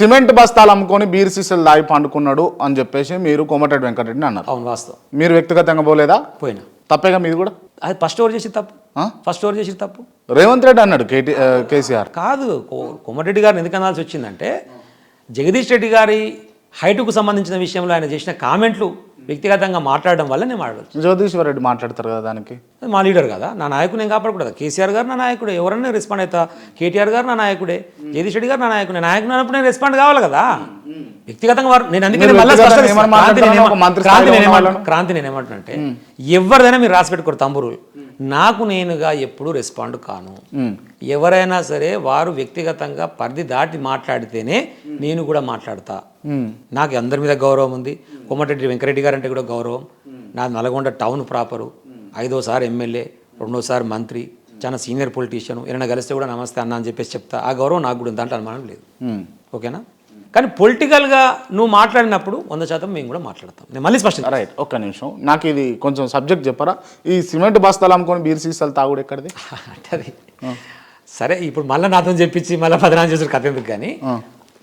Cement బస్తాలు అమ్ముకొని beer సీసలు దాగి పండుకున్నాడు అని చెప్పేసి మీరు కోమటిరెడ్డి వెంకటరెడ్డిని అన్నారు. అవును వాస్తవం. మీరు వ్యక్తిగతంగా పోలేదా? పోయినా. తప్పేగా మీది కూడా? అది ఫస్ట్ ఓవర్ చేసి తప్పు? ఆ? ఫస్ట్ ఓవర్ చేసి తప్పు? రేవంత్ రెడ్డి అన్నాడు కేటీ ఆ, కేసీఆర్. కాదు కొ- కొమరెడ్డి గారిని ఎందుకు అనాల్సి వచ్చిందంటే జగదీష్ రెడ్డి గారి హైటుకు సంబంధించిన విషయంలో ఆయన చేసిన కామెంట్లు వ్యక్తిగతంగా మాట్లాడడం వల్ల నేను మాట్లాడచ్చు. జగదీశ్వర్ రెడ్డి మాట్లాడతారు కదా దానికి? మా లీడర్ కదా. నా నాయకుడు నేను కాపాడకూడదు. కేసీఆర్ గారు నా నాయకుడే. ఎవరన్నా రెస్పాండ్ అవుతా కేటీఆర్ గారు నా నాయకుడే. జగదీష్ రెడ్డి గారు నా నాయకుడే. నాయకుడు అన్నప్పుడు నేను రెస్పాండ్ కావాలి కదా. వ్యక్తిగతంగా వారు నేను అందుకని మళ్ళీ క్రాంతి నేనేమంటున్నా అంటే ఎవరిదైనా మీరు రాసి పెట్టుకోరు తంబురు. నాకు నేనుగా ఎప్పుడు రెస్పాండ్ కాను. ఎవరైనా సరే వారు వ్యక్తిగతంగా పరిధి దాటి మాట్లాడితేనే నేను కూడా మాట్లాడతా. నాకు అందరి మీద గౌరవం ఉంది. కోమటిరెడ్డి వెంకరెడ్డి గారు అంటే కూడా గౌరవం. నాది నల్గొండ టౌన్ ప్రాపరు. ఐదోసారి ఎమ్మెల్యే రెండోసారి మంత్రి చాలా సీనియర్ పొలిటీషియన్. ఏమైనా కలిస్తే కూడా నమస్తే అన్న అని చెప్పేసి చెప్తా. ఆ గౌరవం నాకు కూడా దాంట్లో అనుమానం లేదు. ఓకేనా? కానీ పొలిటికల్గా నువ్వు మాట్లాడినప్పుడు వంద శాతం మేము కూడా మాట్లాడతాం. నేను మళ్ళీ స్పష్టం రైట్ ఒక్క నిమిషం. నాకు ఇది కొంచెం సబ్జెక్ట్ చెప్పరా? ఈ సిమెంట్ బస్తాలు అమ్ముకొని బీర్ సీసాలు తాగుడు ఎక్కడిది? అంటే అది సరే ఇప్పుడు మళ్ళీ నాతో చెప్పించి మళ్ళీ పదనాలు చేసిన కథ ఎందుకు కానీ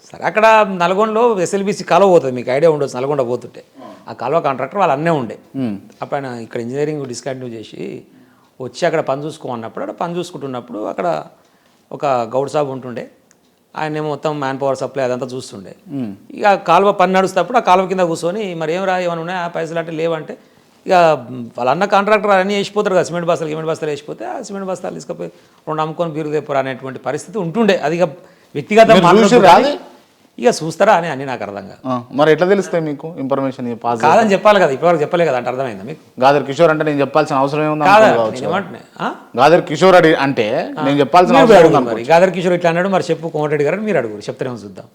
సరే అక్కడ నల్గొండలో ఎస్ఎల్బిసి కాలువ పోతుంది మీకు ఐడియా ఉండొచ్చు నల్గొండ పోతుంటే. ఆ కాలువ కాంట్రాక్టర్ వాళ్ళు అన్నే ఉండే. అప్పుడు ఆయన ఇక్కడ ఇంజనీరింగ్ డిస్కంటిన్యూ చేసి వచ్చి అక్కడ పని చూసుకోమన్నప్పుడు అక్కడ పని చూసుకుంటున్నప్పుడు అక్కడ ఒక గౌడ్ సాబ్ ఉంటుండే. ఆయన మొత్తం మ్యాన్ పవర్ సప్లై అదంతా చూస్తుండే. ఇక కాలువ పని నడుస్తున్నప్పుడు ఆ కాలువ కింద కూర్చొని మరి ఏం రా ఏమైనా ఉన్నాయా? ఆ పైసలు అంటే లేవంటే. ఇక వాళ్ళ అన్న కాంట్రాక్టర్ అన్నీ వేసిపోతారు కదా సిమెంట్ బస్తాలు సిమెంట్ బస్తాలు వేసిపోతే ఆ సిమెంట్ బస్తాలు తీసుకుపోయి రెండు అమ్ముకొని బీరు తెప్పురా అనేటువంటి పరిస్థితి ఉంటుండే. అది ఇక వ్యక్తిగత ఇక చూస్తారా అని అన్ని నాకు అర్థం కాదు. మరి ఎట్లా తెలుస్తాయి మీకు ఇన్ఫర్మేషన్ పాస్ కాదని చెప్పాలి కదా ఇప్పటివరకు చెప్పలే కదా అంటే అర్థమైందా మీకు? గాదర్ కిషోర్ అంటే నేను చెప్పాల్సిన అవసరం ఏముంది కాదా? గాదర్ కిషోర్ అడి అంటే నేను చెప్పాల్సిన అవసరం గాదర్ కిషోర్ ఇట్లా అన్నాడు మరి చెప్పు కోమటిరెడ్డి గారు మీరు అడుగురు. చెప్తారేమో చూద్దాం.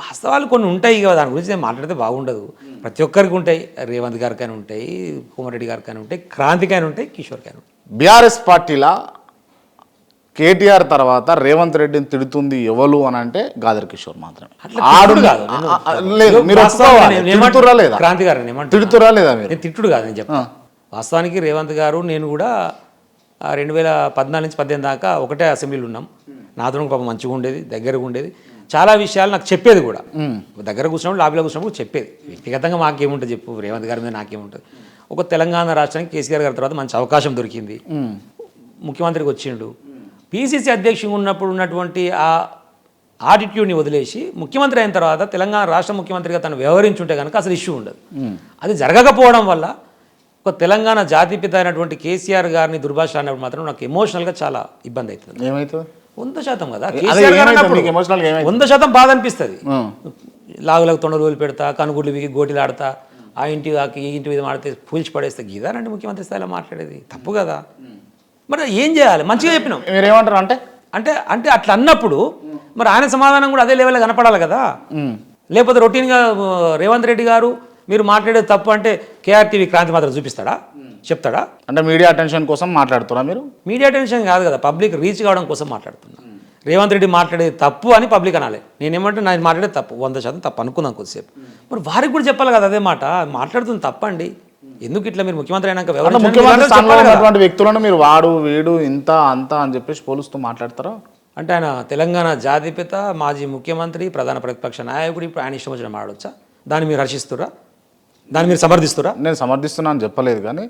వాస్తవాలు కొన్ని ఉంటాయి ఇక దాని గురించి నేను మాట్లాడితే బాగుండదు. ప్రతి ఒక్కరికి ఉంటాయి. రేవంత్ గారికైనా ఉంటాయి కోమరెడ్డి గారికైనా ఉంటాయి క్రాంతికైనా ఉంటాయి కిషోర్కైనా ఉంటాయి. బీఆర్ఎస్ పార్టీలా కేటీఆర్ తర్వాత రేవంత్ రెడ్డిని తిడుతుంది ఎవరు అని అంటే గాదర్ కిషోర్ మాత్రమే. ఆడు లేదు మీరు? తిడుతుర్రా లేదా? క్రాంతి గారు? తిడుతురా లేదా మీరు? తిట్టుడు కాదు నేను చెప్తా. వాస్తవానికి రేవంత్ గారు నేను కూడా రెండు వేల పద్నాలుగు నుంచి పద్దెనిమిది దాకా ఒకటే అసెంబ్లీలో ఉన్నాం. నాతో పాపం మంచిగా ఉండేది దగ్గరగా ఉండేది. చాలా విషయాలు నాకు చెప్పేది కూడా. దగ్గర కూర్చున్నప్పుడు లాబీలో కూర్చున్నప్పుడు చెప్పేది. వ్యక్తిగతంగా మాకేముంటుంది చెప్పు? రేవంత్ గారి మీద నాకేముంటుంది? ఒక తెలంగాణ రాష్ట్రానికి కేసీఆర్ గారి తర్వాత మంచి అవకాశం దొరికింది. ముఖ్యమంత్రికి వచ్చిండు. పీసీసీ అధ్యక్షుడు ఉన్నప్పుడు ఉన్నటువంటి ఆ ఆటిట్యూడ్ని వదిలేసి ముఖ్యమంత్రి అయిన తర్వాత తెలంగాణ రాష్ట్ర ముఖ్యమంత్రిగా తను వ్యవహరించుంటే కనుక అసలు ఇష్యూ ఉండదు. అది జరగకపోవడం వల్ల ఒక తెలంగాణ జాతిపిత అయినటువంటి కేసీఆర్ గారిని దుర్భాష అన్నప్పుడు మాత్రం నాకు ఎమోషనల్గా చాలా ఇబ్బంది అవుతుంది. వంద శాతం కదా. కేసీఆర్ గారు? అన్నప్పుడు? వంద శాతం బాధ అనిపిస్తుంది. లాగులకు తొండ రోజులు పెడతా కనుగుడ్లు వీకి గోటిలు ఆడతా ఆ ఇంటి ఈ ఇంటి మీద మాడితే పూల్చి పడేస్తే గీదానండి ముఖ్యమంత్రి స్థాయిలో మాట్లాడేది. తప్పు కదా. మరి ఏం చేయాలి? మంచిగా చెప్పినాం మీరు ఏమంటారు అంటే? అంటే అంటే అట్లా అన్నప్పుడు మరి ఆయన సమాధానం కూడా అదే లెవెల్లో కనపడాలి కదా? లేకపోతే రొటీన్గా రేవంత్ రెడ్డి గారు మీరు మాట్లాడేది తప్పు అంటే కేఆర్టీవీ క్రాంతి మాత్రం చూపిస్తాడా? చెప్తాడా? అంటే మీడియా అటెన్షన్ కోసం మాట్లాడుతున్నా మీరు? మీడియా టెన్షన్ కాదు కదా పబ్లిక్ రీచ్ కావడం కోసం మాట్లాడుతున్నా. రేవంత్ రెడ్డి మాట్లాడేది తప్పు అని పబ్లిక్ అనాలి. నేనేమంటే నేను మాట్లాడేది తప్పు వంద శాతం తప్పు అనుకుందాం కొద్దిసేపు. మరి వారికి కూడా చెప్పాలి కదా అదే మాట మాట్లాడుతుంది తప్పండి. ఎందుకు ఇట్లా మీరు ముఖ్యమంత్రి అయినాక? ముఖ్యమంత్రి స్థానంలో. ఉన్నటువంటి వ్యక్తులను మీరు వాడు వీడు ఇంత అంత అని చెప్పేసి పోలుస్తూ మాట్లాడతారా అంటే ఆయన తెలంగాణ జాతిపిత మాజీ ముఖ్యమంత్రి ప్రధాన ప్రతిపక్ష నాయకుడు ఇప్పుడు ఆయన ఇష్టం వచ్చిన మాడవచ్చా దాన్ని మీరు హర్షిస్తురా దాన్ని మీరు సమర్థిస్తురా నేను సమర్థిస్తున్నాను చెప్పలేదు కానీ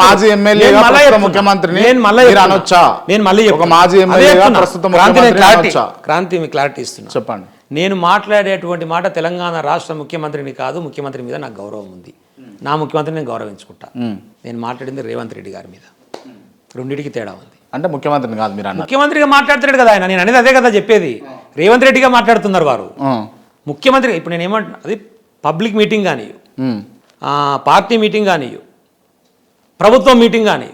మాజీ ఎమ్మెల్యే- ఎమ్మెల్యేగా నేను. ముఖ్యమంత్రిని. అనొచ్చా నేను మళ్ళీ ఒక. మాజీ. ప్రస్తుత క్రాంతి క్లారిటీ ఇస్తున్నా చెప్పండి నేను మాట్లాడేటువంటి మాట తెలంగాణ రాష్ట్ర ముఖ్యమంత్రిని కాదు ముఖ్యమంత్రి మీద నాకు గౌరవం ఉంది. నా ముఖ్యమంత్రిని నేను గౌరవించుకుంటా. నేను మాట్లాడింది రేవంత్ రెడ్డి గారి మీద. రెండింటికి తేడా ఉంది. అంటే ముఖ్యమంత్రిని కాదు మీరు ముఖ్యమంత్రిగా మాట్లాడుతున్నాడు కదా ఆయన. నేను అనేది అదే కదా చెప్పేది. రేవంత్ రెడ్డిగా మాట్లాడుతున్నారు వారు. ముఖ్యమంత్రి ఇప్పుడు నేను ఏమంటున్నా అది పబ్లిక్ మీటింగ్ కానీ. పార్టీ మీటింగ్ కానీ ప్రభుత్వం మీటింగ్ కానీ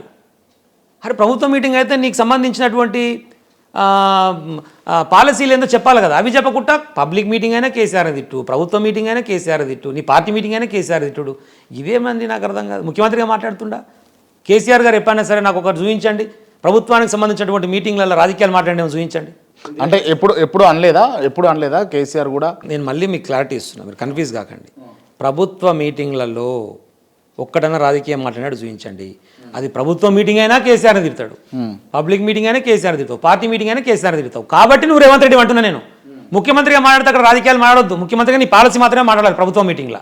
అరే ప్రభుత్వం మీటింగ్ అయితే నీకు సంబంధించినటువంటి పాలసీలు ఏందో చెప్పాలి కదా. అవి చెప్పకుండా పబ్లిక్ మీటింగ్ అయినా కేసీఆర్ తిట్టు ప్రభుత్వ మీటింగ్ అయినా కేసీఆర్ తిట్టు నీ పార్టీ మీటింగ్ అయినా కేసీఆర్ తిట్టుడు. ఇదేమంది నాకు అర్థం కాదు. ముఖ్యమంత్రిగా మాట్లాడుతుండా? కేసీఆర్ గారు ఎప్పుడైనా సరే నాకు ఒకటి చూపించండి. ప్రభుత్వానికి సంబంధించినటువంటి మీటింగ్లలో రాజకీయాలు మాట్లాడేమో చూపించండి. అంటే ఎప్పుడు ఎప్పుడు అనలేదా? ఎప్పుడు అనలేదా కేసీఆర్ కూడా? నేను మళ్ళీ మీకు క్లారిటీ ఇస్తున్నా. మీరు కన్ఫ్యూజ్ కాకండి. ప్రభుత్వ మీటింగ్లలో ఒక్కడన్నా రాజకీయం మాట్లాడినట్టు చూపించండి. అది ప్రభుత్వం మీటింగ్ అయినా కేసీఆర్ తిడతాడు. పబ్లిక్ మీటింగ్ అయినా కేసీఆర్ తిడతావు. పార్టీ మీటింగ్ అయినా కేసీఆర్ తిడతావు. కాబట్టి నువ్వు రేవంత్ రెడ్డి అంటున్నా నేను. ముఖ్యమంత్రిగా మాట్లాడితే అక్కడ రాజకీయాలు మాట్లాడొద్దు. ముఖ్యమంత్రిగా నీ పాలసీ మాత్రమే మాట్లాడాలి ప్రభుత్వం మీటింగ్లో